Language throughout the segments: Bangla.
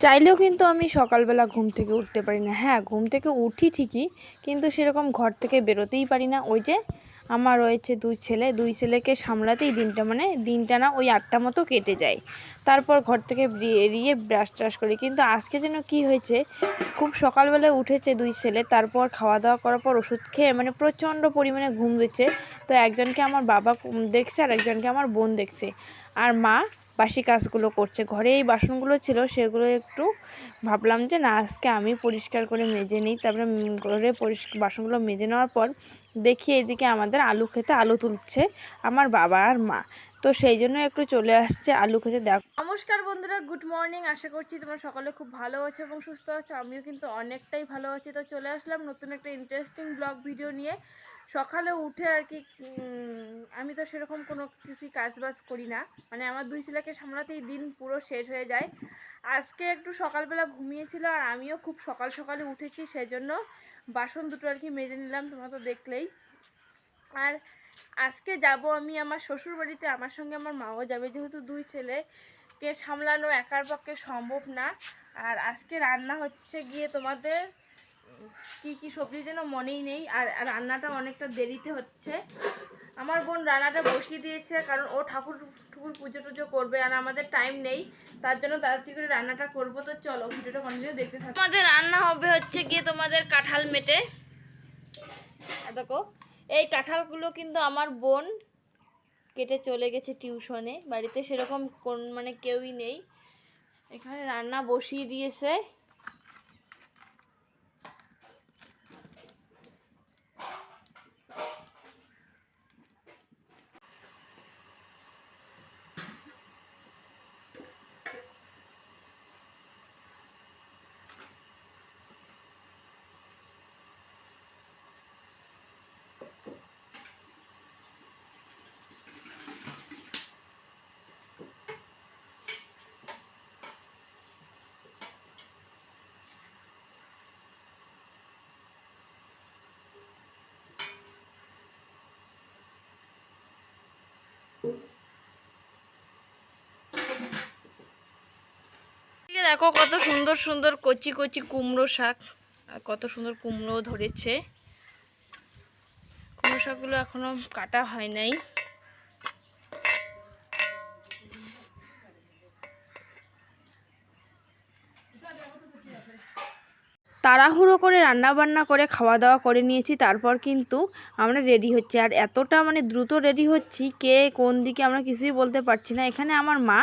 চাইলেও কিন্তু আমি সকালবেলা ঘুম থেকে উঠতে পারি না। হ্যাঁ ঘুম থেকে উঠি ঠিকই, কিন্তু সেরকম ঘর থেকে বেরোতেই পারি না। ওই যে আমার রয়েছে দুই ছেলে, দুই ছেলেকে সামলাতেই দিনটা মানে দিনটা না ওই আটটা মতো কেটে যায়। তারপর ঘর থেকে বেরিয়ে ব্রাশ ট্রাশ করি। কিন্তু আজকে যেন কি হয়েছে, খুব সকালবেলায় উঠেছে দুই ছেলে, তারপর খাওয়া দাওয়া করার পর ওষুধ খেয়ে মানে প্রচণ্ড পরিমাণে ঘুম দিচ্ছে। তো একজনকে আমার বাবা দেখছে আর একজনকে আমার বোন দেখছে। আর মা বাসি কাজগুলো করছে। ঘরে এই বাসনগুলো ছিল, সেগুলো একটু ভাবলাম যে না, আজকে আমি পরিষ্কার করে মেজে নিই। তারপরে ঘরে পরিষ্কার বাসনগুলো মেজে নেওয়ার পর দেখি এদিকে আমাদের আলু খেতে আলু তুলছে আমার বাবা আর মা। তো সেই জন্য একটু চলে আসছে আলু খেতে। দেখ নমস্কার বন্ধুরা, গুড মর্নিং। আশা করছি তোমরা সকালে খুব ভালো আছো এবং সুস্থ আছো। আমিও কিন্তু অনেকটাই ভালো আছি। তো চলে আসলাম নতুন একটা ইন্টারেস্টিং ব্লগ ভিডিও নিয়ে। সকালে উঠে আর কি আমি তো সেরকম কোনো কিছুই কাজ বাজ করি না। মানে আমার দুই ছেলেকে সামলাতেই দিন পুরো শেষ হয়ে যায়। আজকে একটু সকালবেলা ঘুমিয়েছিল আর আমিও খুব সকাল সকালে উঠেছি সেই জন্য বাসন দুটো আর কি মেজে নিলাম, তোমরা তো দেখলেই। আর আজকে যাব আমি আমার শ্বশুর বাড়িতে আমার সঙ্গে আমার মাও যাবে, যেহেতু দুই ছেলেকে সামলানো একার পক্ষে সম্ভব না। আর আজকে রান্না হচ্ছে গিয়ে তোমাদের কি কি সবজি যেন মনেই নেই, আর রান্নাটা অনেকটা দেরিতে হচ্ছে। আমার বোন রান্নাটা বসিয়ে দিয়েছে, কারণ ও ঠাকুর, ঠুকুর পুজো টুজো করবে, আর আমাদের টাইম নেই, তার জন্য তাড়াতাড়ি করে রান্নাটা করব। তো চলো, ভিডিওটা কন্টিনিউ দেখতে থাকো। আমাদের রান্না হবে হচ্ছে গিয়ে তোমাদের কাঁঠাল মেটে। দেখো, এই কাঁঠালগুলো কিন্তু আমার বোন কেটে চলে গেছে টিউশনে, বাড়িতে সেরকম কোন মানে কেউই নেই। এখানে রান্না বসিয়ে দিয়েছে। দেখো কত সুন্দর সুন্দর কচি কচি কুমড়ো শাক, আর কত সুন্দর কুমড়ো ধরেছে। কুমড়ো শাকগুলো এখনও কাটা হয় নাই। তাড়াহুড়ো করে রান্না বান্না করে খাওয়া দাওয়া করে নিয়েছি, তারপর কিন্তু আমরা রেডি হচ্ছি। আর এতটা মানে দ্রুত রেডি হচ্ছি কে কোন দিকে আমরা কিছুই বলতে পারছি না। এখানে আমার মা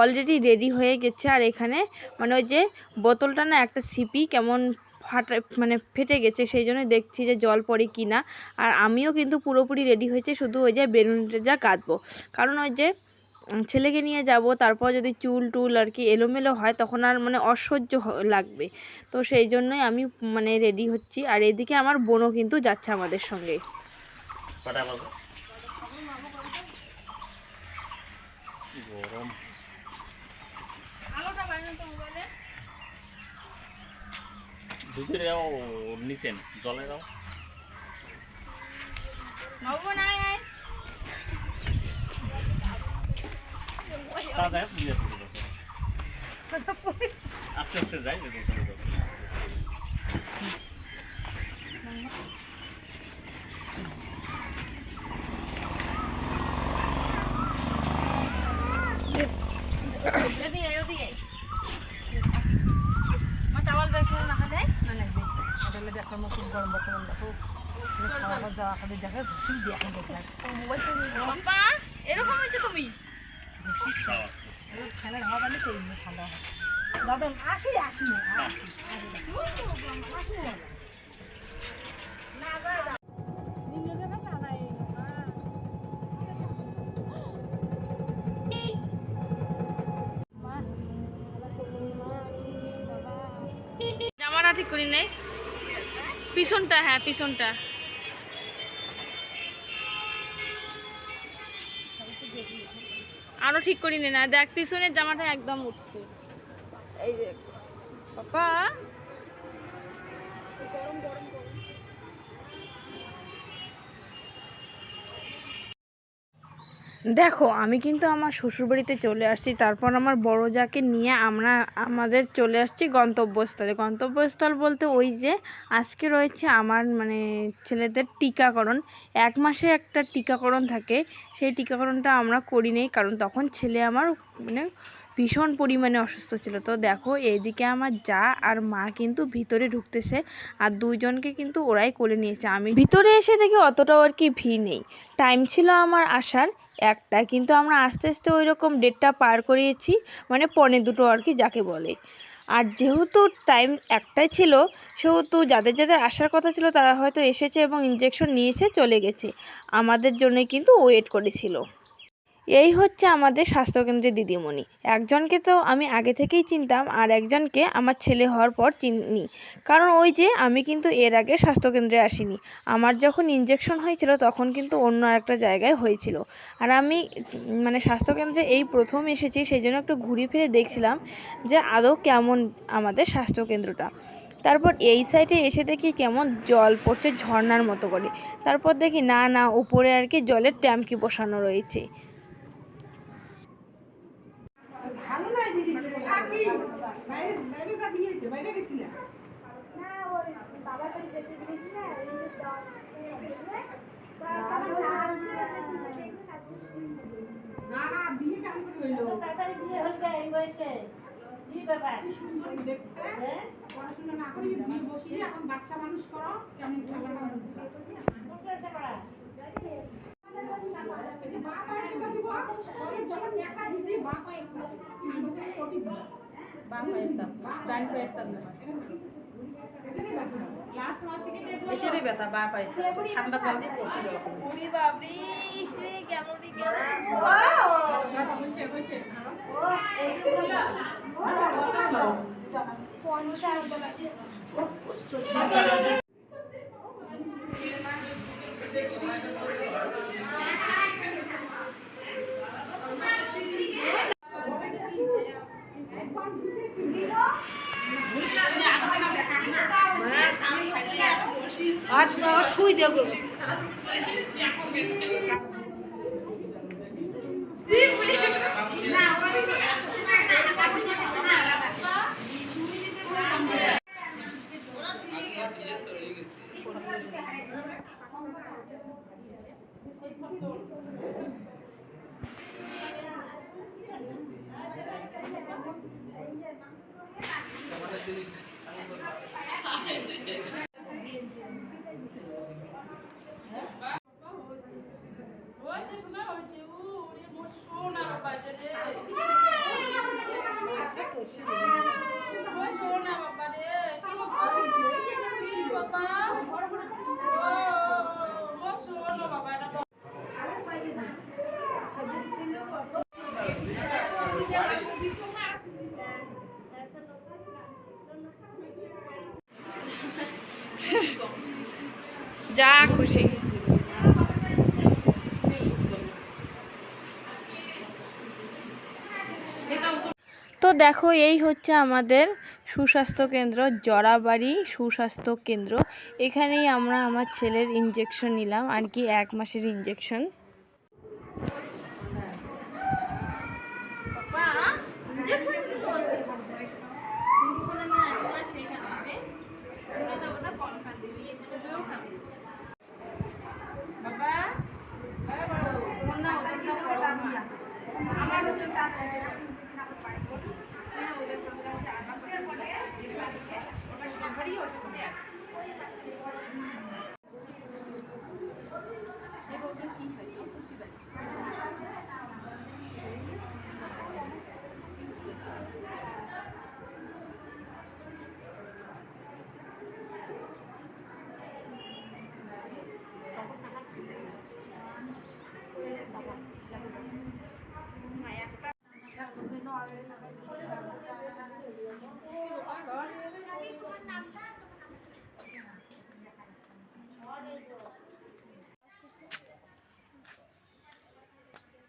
অলরেডি রেডি হয়ে গেছে আর এখানে মানে ওই যে বোতলটা না একটা সিপি কেমন ফাটা মানে ফেটে গেছে, সেই জন্য দেখছি যে জল পড়ে কি না আর আমিও কিন্তু পুরোপুরি রেডি হয়েছে, শুধু ওই যে বেলুনটা যা কাঁদবো কারণ ওই যে ছেলেকে নিয়ে যাব তারপর যদি চুল টুল আর কি এলোমেলো হয় তখন আর মানে অসহ্য লাগবে। তো সেই জন্যই আমি মানে রেডি হচ্ছি। আর এদিকে আমার বোনও কিন্তু যাচ্ছে আমাদের সঙ্গে গরম। দুধের নিচেন জলে দাও। তা যায় দিয়ে পড়ে যাবে। আস্তে আস্তে যাই যদি পড়ে যাবে। এরকম হয়েছে তুমি জামাটা ঠিক করি নেই। পিছনটা হ্যাঁ পিছনটা। আরও ঠিক করি নে না। দেখ পিছনের জামাটা একদম উঠছে। এই যে পাপা দেখো, আমি কিন্তু আমার শ্বশুরবাড়িতে চলে আসছি। তারপর আমার বড় যাকে নিয়ে আমরা, আমাদের চলে আসছি গন্তব্যস্থলে। গন্তব্যস্থল বলতে ওই যে আজকে রয়েছে আমার মানে ছেলেদের টিকাকরণ। এক মাসে একটা টিকাকরণ থাকে। সেই টিকাকরণটা আমরা করি নেই, কারণ তখন ছেলে আমার মানে ভীষণ পরিমাণে অসুস্থ ছিল। তো দেখো এইদিকে আমার যা আর মা কিন্তু ভিতরে ঢুকতেছে আর দুইজনকে কিন্তু ওরাই কোলে নিয়েছে। আমি ভিতরে এসে দেখি অতটাও আর কি ভিড় নেই। টাইম ছিল আমার আসার। একটা, কিন্তু আমরা আস্তে আস্তে ওই রকম ডেটটা পার করিয়েছি মানে পনে দুটো আর কি যাকে বলে। আর যেহেতু টাইম একটাই ছিল, সেহেতু যাদের যাদের আসার কথা ছিল, তারা হয়তো এসেছে এবং ইঞ্জেকশন নিয়েছে চলে গেছে। আমাদের জন্যই কিন্তু ওয়েট করেছিল। এই হচ্ছে আমাদের স্বাস্থ্যকেন্দ্রের দিদিমণি। একজনকে তো আমি আগে থেকেই চিনতাম আর একজনকে আমার ছেলে হওয়ার পর চিনি। কারণ ওই যে আমি কিন্তু এর আগে স্বাস্থ্যকেন্দ্রে আসিনি। আমার যখন ইঞ্জেকশন হয়েছিল তখন কিন্তু অন্য একটা জায়গায় হয়েছিল। আর আমি মানে স্বাস্থ্যকেন্দ্রে এই প্রথম এসেছি সেই জন্য একটু ঘুরে ফিরে দেখছিলাম যে আদৌ কেমন আমাদের স্বাস্থ্যকেন্দ্রটা। তারপর এই সাইডে এসে দেখি কেমন জল পড়ছে ঝর্ণার মতো করে। তারপর দেখি না না, উপরে আর কি জলের ট্যাঙ্কি বসানো রয়েছে ভালো নয় দিদি থাকি বাইরে বাইরে বা দিয়েছে বাইরে গেছিলাম না না বিয়ে কেমন করে হইল কি সুন্দর দেখতে পড়াশোনা না করে বিয়ে বসিয়ে এখন বাচ্চা মানুষ করো কেমন ঠেলাটা বুঝবা এই যে মা পায়ে টোকা দিব পরে যখন একা নিজে মা পায়ে কোটি দিব বাম পায়েরটা ডান পায়েরটা না। এটারই ব্যথা বা পায়েরটা ঠান্ডা জল দিয়ে পড়তে দেওয়া হচ্ছে শুই দেবো। ওই যে শোনা হয়েছে ও ওরে মোর সোনা বাবা রে ওই সোনা বাবা রে কি বাবা কি বাবা ও মোর সোনা বাবা এটা তো যা খুশি তো দেখো, এই হচ্ছে আমাদের সুস্বাস্থ্য কেন্দ্র, জরাবাড়ি সুস্বাস্থ্য কেন্দ্র। এখানেই আমরা আমার ছেলের ইঞ্জেকশন নিলাম, আর কি এক মাসের ইঞ্জেকশন বাবা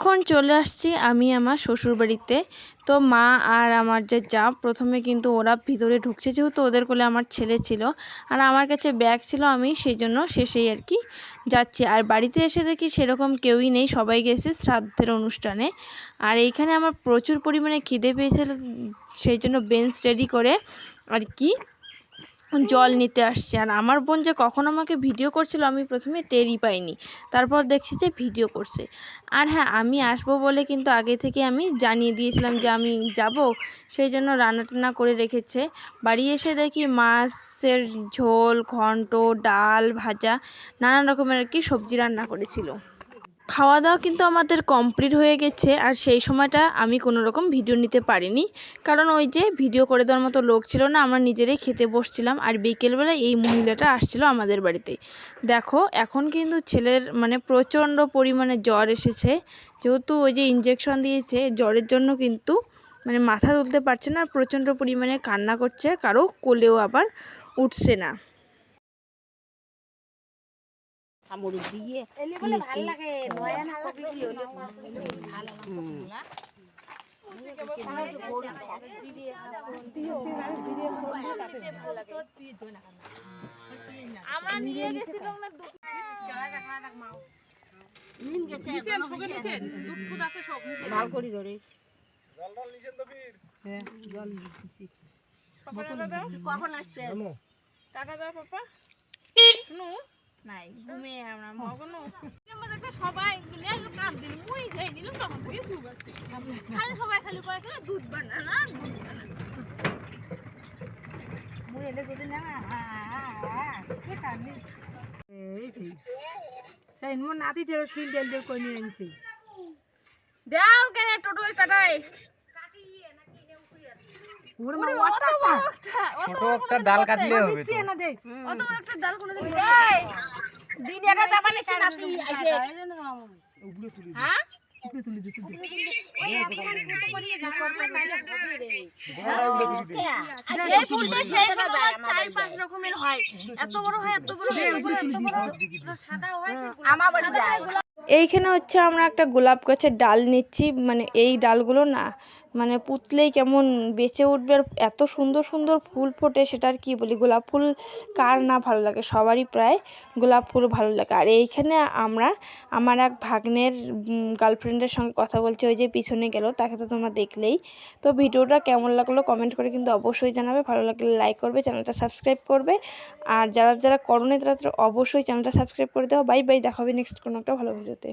এখন চলে আসছি আমি আমার শ্বশুরবাড়িতে। তো মা আর আমার যে যা, প্রথমে কিন্তু ওরা ভিতরে ঢুকছে যেহেতু ওদের কোলে আমার ছেলে ছিল। আর আমার কাছে ব্যাগ ছিল, আমি সেই জন্য শেষেই আর কি যাচ্ছি। আর বাড়িতে এসে দেখি সেরকম কেউই নেই, সবাই গেছে শ্রাদ্ধের অনুষ্ঠানে। আর এইখানে আমার প্রচুর পরিমাণে খিদে পেয়েছিল সেই জন্য বেঞ্চ রেডি করে আর কি জল নিতে আসছে। আর আমার বোন যে কখন আমাকে ভিডিও করছিল, আমি প্রথমে টেরই পাইনি। তারপর দেখছি যে ভিডিও করছে। আর হ্যাঁ আমি আসব বলে কিন্তু আগে থেকে আমি জানিয়ে দিয়েছিলাম যে আমি যাব। সেই জন্য রান্না টান্না করে রেখেছে। বাড়ি এসে দেখি মাছের ঝোল, ঘন্ট, ডাল, ভাজা, নানান রকমের কি সবজি রান্না করেছিল। খাওয়া দাওয়া কিন্তু আমাদের কমপ্লিট হয়ে গেছে, আর সেই সময়টা আমি কোনো রকম ভিডিও নিতে পারিনি। কারণ ওই যে ভিডিও করে দেওয়ার মতো লোক ছিল না, আমরা নিজেরাই খেতে বসছিলাম, আর বিকেলবেলা এই মহিলাটা আসছিল আমাদের বাড়িতে। দেখো, এখন কিন্তু ছেলের মানে প্রচণ্ড পরিমাণে জ্বর এসেছে। যেহেতু ওই যে ইঞ্জেকশন দিয়েছে, জ্বরের জন্য কিন্তু মানে মাথা তুলতে পারছে না, আর প্রচণ্ড পরিমাণে কান্না করছে, কারও কোলেও আবার উঠছে না। কামড় দিয়ে ভালো লাগে আমরা নিয়ে গেছিলাম না ভালো করি ধরে কখন আসবে টাকা দাও পাপা? শুনু। নাই ঘুমে আমরা মগনো সবাই মিলে কান দিল মুই যাই নিলাম তখন থেকে চুপ আছে। খালি সবাই খালি কয় খালি দুধ বানা না দুধ বানা। মুই এলে যদি না সেই মোর নাতি তেরো শিল ডেল ডেল কই নিয়ে আনছি দাও কেন টোটো কাটাই ছোট একটা ডাল কাটলে হবে তো। না দে। অত বড় একটা ডাল কোনো দিন দিন এটা নাতি আইছে হ্যাঁ? এই ফুলটা সেই সময় চার পাঁচ রকমের হয়। এত বড় হয় এত বড় হয় এত বড় সাদা হয় আমার বাড়ি এইখানে হচ্ছে আমরা একটা গোলাপ গাছের ডাল নিচ্ছি মানে এই ডালগুলো না মানে পুতলেই কেমন বেঁচে উঠবে আর এত সুন্দর সুন্দর ফুল ফোটে সেটা আর কি বলি? গোলাপ ফুল কার না ভালো লাগে? সবারই প্রায় গোলাপ ফুল ভালো লাগে। আর এইখানে আমরা, আমার এক ভাগ্নের গার্লফ্রেন্ডের সঙ্গে কথা বলছি, ওই যে পিছনে গেল, তাকে তো তোমরা দেখলেই। তো ভিডিওটা কেমন লাগল কমেন্ট করে কিন্তু অবশ্যই জানাবে। ভালো লাগলে লাইক করবে, চ্যানেলটা সাবস্ক্রাইব করবে। আর যারা যারা করোনি তারা অবশ্যই চ্যানেলটা সাবস্ক্রাইব করে দাও। বাই বাই দেখা হবে নেক্সট কোনো একটা ভালো ভিডিওতে